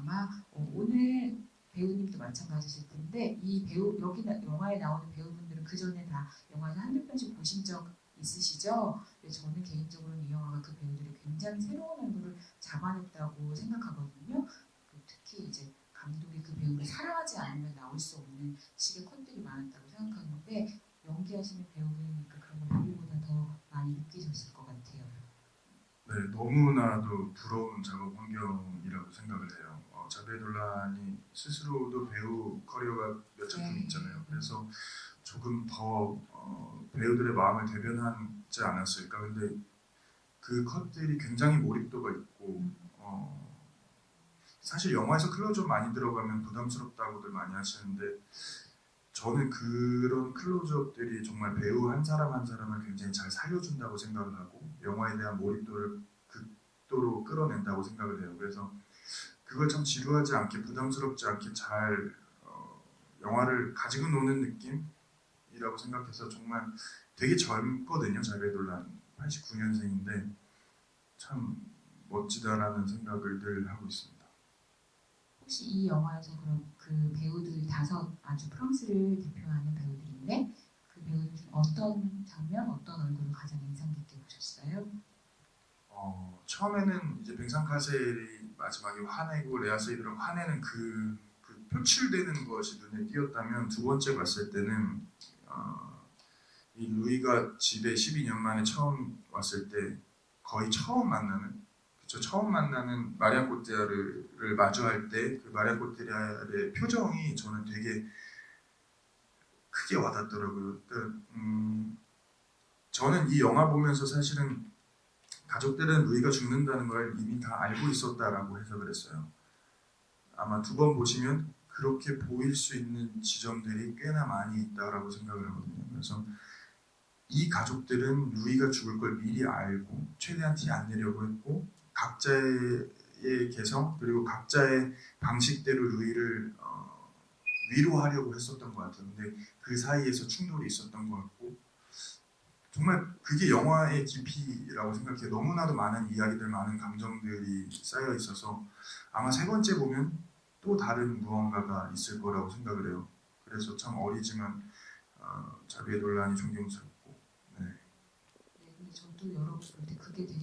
아마 어, 오늘 배우님도 마찬가지실 텐데 이 배우 여기 나- 영화에 나오는 배우분들은 그 전에 다 영화에서 한두 편씩 보신 적 있으시죠? 저는 개인적으로는 이 영화가 그 배우들이 굉장히 새로운 얼굴을 잡아냈다고 생각하거든요. 그 특히 이제 감독이 그 배우를 사랑하지 않으면 나올 수 없는 식의 컷들이 많았다고 생각하는데 연기하시는 배우분이니까 그런 걸 우리보다 더 많이 느끼셨을 것 같아요. 네, 너무나도 부러운 작업 환경이라고 생각을 해요. 어, 자베돌란이 스스로도 배우 커리어가 몇 작품 네. 있잖아요. 그래서 조금 더 어, 배우들의 마음을 대변하지 않았을까. 근데 그 컷들이 굉장히 몰입도가 있고 어, 사실 영화에서 클로즈업 많이 들어가면 부담스럽다고들 많이 하시는데 저는 그런 클로즈업들이 정말 배우 한 사람 한 사람을 굉장히 잘 살려준다고 생각을 하고 영화에 대한 몰입도를 극도로 끌어낸다고 생각을 해요. 그래서 그걸 참 지루하지 않게 부담스럽지 않게 잘 어, 영화를 가지고 노는 느낌이라고 생각해서 정말 되게 젊거든요. 자베 돌란 89년생인데 참 멋지다라는 생각을 늘 하고 있습니다. 혹시 이 영화에서 그럼 그 배우들 다섯 아주 프랑스를 대표하는 배우들인데 그 배우들 중 어떤 장면, 어떤 얼굴을 가장 인상 깊게 보셨어요? 어, 처음에는 이제 뱅상카셀이 마지막에 화내고 레아세이드랑 화내는 그, 그 표출되는 것이 눈에 띄었다면 두 번째 봤을 때는 어, 이 루이가 집에 12년 만에 처음 왔을 때 거의 처음 만나는 그쵸 처음 만나는 마리아 꼬띠아르를 마주할 때 그 마리아 꼬띠아르의 표정이 저는 되게 크게 와닿더라고요. 그러니까, 음, 저는 이 영화 보면서 사실은 가족들은 루이가 죽는다는 걸 이미 다 알고 있었다라고 해석을 했어요. 아마 두 번 보시면 그렇게 보일 수 있는 지점들이 꽤나 많이 있다라고 생각을 하거든요. 그래서 이 가족들은 루이가 죽을 걸 미리 알고 최대한 티 안 내려고 했고 각자의 개성 그리고 각자의 방식대로 루이를 어, 위로하려고 했었던 것 같아요. 근데 그 사이에서 충돌이 있었던 것 같고 정말 그게 영화의 깊이라고 생각해요. 너무나도 많은 이야기들, 많은 감정들이 쌓여 있어서 아마 세 번째 보면 또 다른 무언가가 있을 거라고 생각을 해요. 그래서 참 어리지만 어, 자비의 논란이 존경스럽고 네. 네, 근데 저도 여러 번 볼 때 그게 되게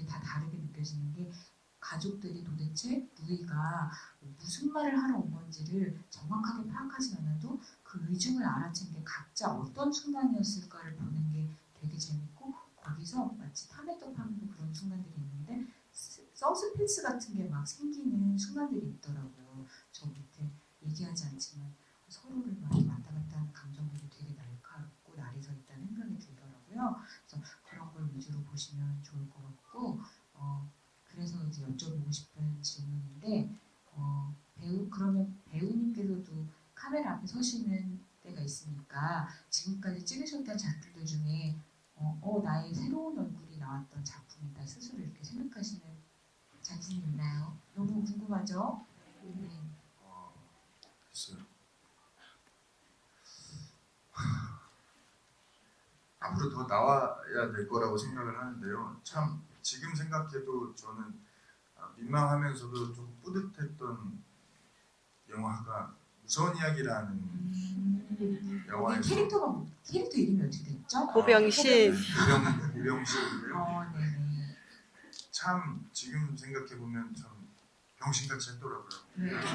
가족들이 도대체 루이가 무슨 말을 하러 온 건지를 정확하게 파악하지 않아도 그 의중을 알아챈 게 각자 어떤 순간이었을까를 보는 게 되게 재밌고 거기서 마치 탐했던 그런 순간들이 있는데 스- 서스펜스 같은 게 막 생기는 순간들이 있더라고요. 저 밑에 얘기하지 않지만 서로를 막왔다 갔다 하는 감정들이 되게 날카롭고 날이 서 있다는 생각이 들더라고요. 그래서 그런 걸 위주로 보시면 좋을 것 같고 어, 그래서 이제 여쭤보고 싶은 질문인데 어, 배우 그러면 배우님께서도 카메라 앞에 서시는 때가 있으니까 지금까지 찍으셨던 작품들 중에 어, 어, 나의 새로운 얼굴이 나왔던 작품이다 스스로 이렇게 생각하시는 작품이 있나요? 너무 궁금하죠? 네. 어, 글쎄요. 앞으로 더 나와야 될 거라고 생각을 하는데요. 참 지금 생각해도 저는 아, 민망하면서도 좀 뿌듯했던 영화가 무서운 이야기라는 음, 영화에서 캐릭터가 뭐- 캐릭터 이름이 어떻게 됐죠? 고병신. 고병 고병식이고요. 어, 네네. 참 지금 생각해 보면 참 병신같이 했더라고요. 네. 그래서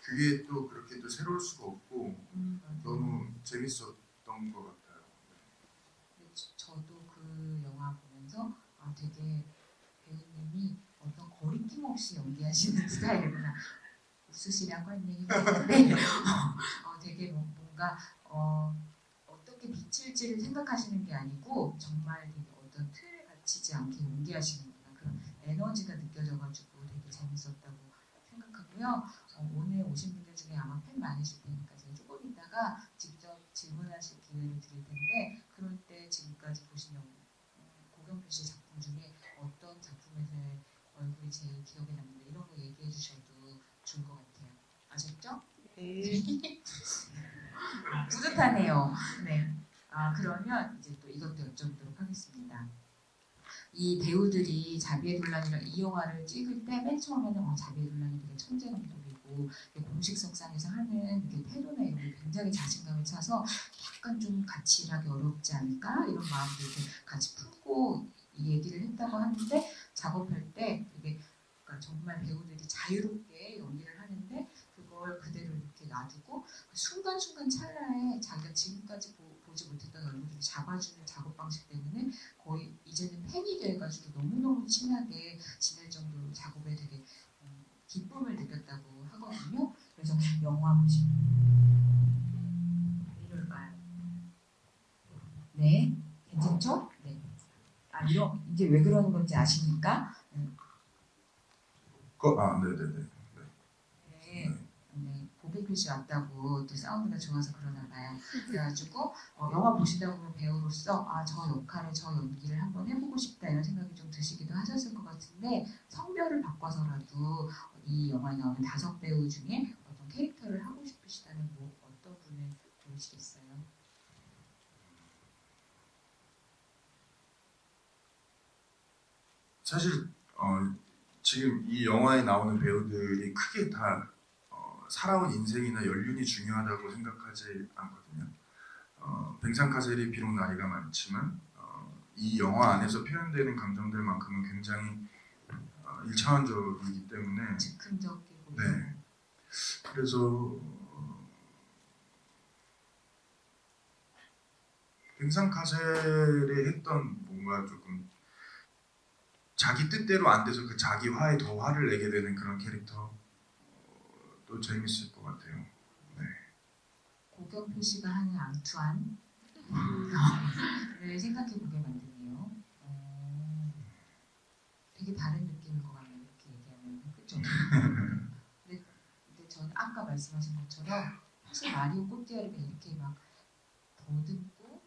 그게 또 그렇게 또 새로울 수가 없고 음. 너무 재밌었던 것 같아요. 근데 저- 저도 그 영화 보면서 아 되게 배우님이 어떤 거리낌 없이 연기하시는 스타일이구나 웃으시라고 한 얘기인데 어, 되게 뭐- 뭔가 어, 어떻게 비칠지를 생각하시는 게 아니고 정말 어떤 틀에 갇히지 않게 연기하시는구나 그런 에너지가 느껴져가지고 되게 재밌었다고 생각하고요. 어, 오늘 오신 분들 중에 아마 팬 많으실 테니까 제가 조금 이따가 직접 질문하실 기회를 드릴 텐데 그럴 때 지금까지 보신 영, 어, 고경표 씨 작품 중에 어떤 작품에서의 얼굴이 제일 기억에 남는다 이런 거 얘기해 주셔도 좋을 것 같아요. 아셨죠? 네. 뿌듯하네요. 네. 아 그러면 이제 또 이것도 여쭤보도록 하겠습니다. 이 배우들이 자비의 논란이랑 이 영화를 찍을 때 맨 처음에는 어, 자비의 논란이 되게 천재 감독이고 공식 석상에서 하는 이렇게 태도나 이런 게 굉장히 자신감을 차서 약간 좀 같이 일하기 어렵지 않을까 이런 마음도 이렇게 같이 품고 이 얘기를 했다고 하는데 작업할 때 되게 그러니까 정말 배우들이 자유롭게 연기를 하는데 그걸 그대로 놔두고 그 순간순간 찰나에 자기가 지금까지 보, 지 못했던 얼굴을 잡아주는 작업 방식 때문에 거의 이제는 팬이 돼가지고 너무너무 친하게 지낼 정도로 작업에 되게 어, 기쁨을 느꼈다고 하거든요. 그래서 영화 보시면 왜 이럴까요? 네, 괜찮죠? 네. 아 이런 이제 왜 그러는 건지 아십니까? 그, 아, 네네네. 네. 씨 왔다고 또 사운드가 좋아서 그러나 봐요. 그래가지고 어, 영화 보시다 보면 배우로서 아 저 역할을 저 연기를 한번 해보고 싶다 이런 생각이 좀 드시기도 하셨을 것 같은데 성별을 바꿔서라도 이 영화에 나오는 다섯 배우 중에 어떤 캐릭터를 하고 싶으시다면 뭐 어떤 분을 고르시겠어요? 사실 어, 지금 이 영화에 나오는 배우들이 크게 다 어, 살아온 인생이나 연륜이 중요하다고 생각하지 않거든요. 어, 뱅상카셀이 비록 나이가 많지만 어, 이 영화 안에서 표현되는 감정들만큼은 굉장히 어, 일차원적이기 때문에 즉흥적이고 네. 그래서 어, 뱅상카셀이 했던 뭔가 조금 자기 뜻대로 안 돼서 그 자기 화에 더 화를 내게 되는 그런 캐릭터 어, 또 재밌을 것 같아요. 고경표 씨가 하는 앙투안 를 생각해 보게 만드네요. 어, 되게 다른 느낌일 것 같네요. 이렇게 얘기하면 그렇죠. 근데, 근데 저는 아까 말씀하신 것처럼 사실 마리오 꼬띠아르가 이렇게 막 더듬고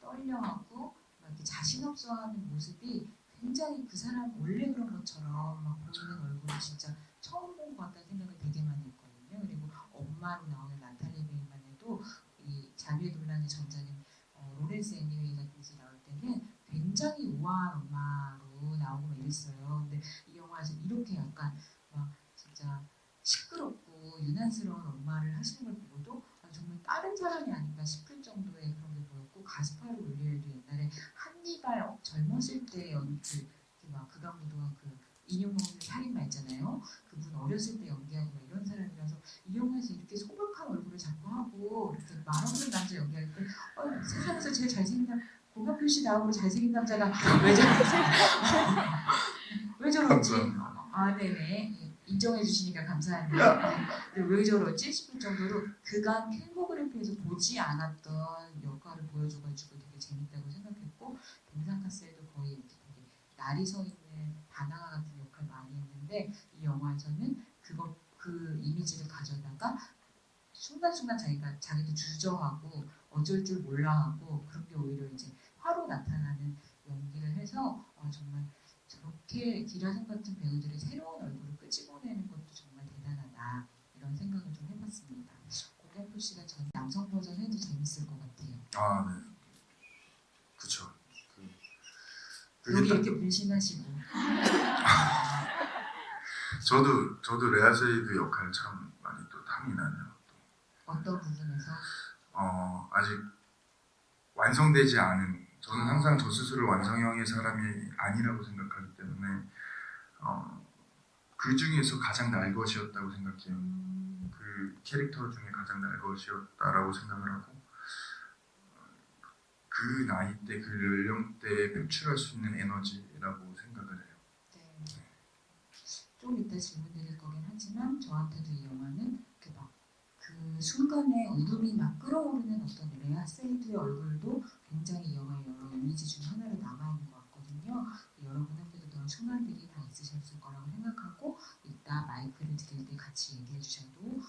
떨려하고 막 이렇게 자신 없어하는 모습이 굉장히 그 사람 원래 그런 것처럼 막 보이는 얼굴이 진짜 처음 본 것 같다는 생각을 되게 많이 했 거든요. 그리고 엄마로 나오는 나탈리 베이만 해도 이 자비의 논란의 전자는 어, 로렌스 애니웨이 같은 데 나올 때는 굉장히 우아한 엄마로 나오고 막 이랬어요. 근데 이 영화에서 이렇게 약간 막 진짜 시끄럽고 유난스러운 엄마를 하시는 걸 보고도 아, 정말 다른 사람이 아닌가 싶을 정도의 그런 게 보였고 가스파르 울리엘도 옛날에 한니발 어, 젊었을 때 연그 막 극악무도한 그 인형 먹는 살인마 있잖아요. 그분 어렸을 때 연기하고 막 이런 사람이라서 이 영화에서 이렇게 소박한 얼굴을 자꾸 말없는 남자 연기할 때 어, 세상에서 제일 잘생긴 남 고가표 씨 나오고 잘생긴 남자가 왜 저러지? 왜 저러지? 아 네네 예, 인정해 주시니까 감사합니다. 근데 왜 저러지 싶을 정도로 그간 캔모그래피에서 보지 않았던 역할을 보여줘가지고 되게 재밌다고 생각했고 뱅상카스에도 거의 이렇게 되게 날이 서 있는 바나나 같은 역할 많이 했는데 이 영화에서는 그거 그 이미지를 가져다가 순간순간 자기가 자기도 주저하고 어쩔 줄 몰라하고 그런 게 오히려 이제 화로 나타나는 연기를 해서 어, 정말 저렇게 기라성 같은 배우들의 새로운 얼굴을 끄집어내는 것도 정말 대단하다 이런 생각을 좀 해봤습니다. 고경표 씨가 전 남성 버전 해도 재밌을 것 같아요. 아 네. 그쵸. 그, 여기 딱 이렇게 분신하시고 저도 저도 레아세이드 역할 참 많이 또 탐이 나네요. 어떤 부분에서 어, 아직 완성되지 않은 저는 항상 저 스스로 완성형의 사람이 아니라고 생각하기 때문에 어, 그 중에서 가장 날 것이었다고 생각해요. 음, 그 캐릭터 중에 가장 날 것이었다라고 생각을 하고 어, 그 나이 때 그 연령대에 표출할 수 있는 에너지라고 생각을 해요. 네. 좀 이따 질문 드릴 거긴 하지만 저한테도 이 영화는 그 순간에 울음이 막 끌어오르는 어떤 레아 세이드의 얼굴도 굉장히 이 영화의 여러 이미지 중 하나로 남아있는 것 같거든요. 여러분한테도 그런 순간들이 다 있으셨을 거라고 생각하고 이따 마이크를 드릴 때 같이 얘기해 주셔도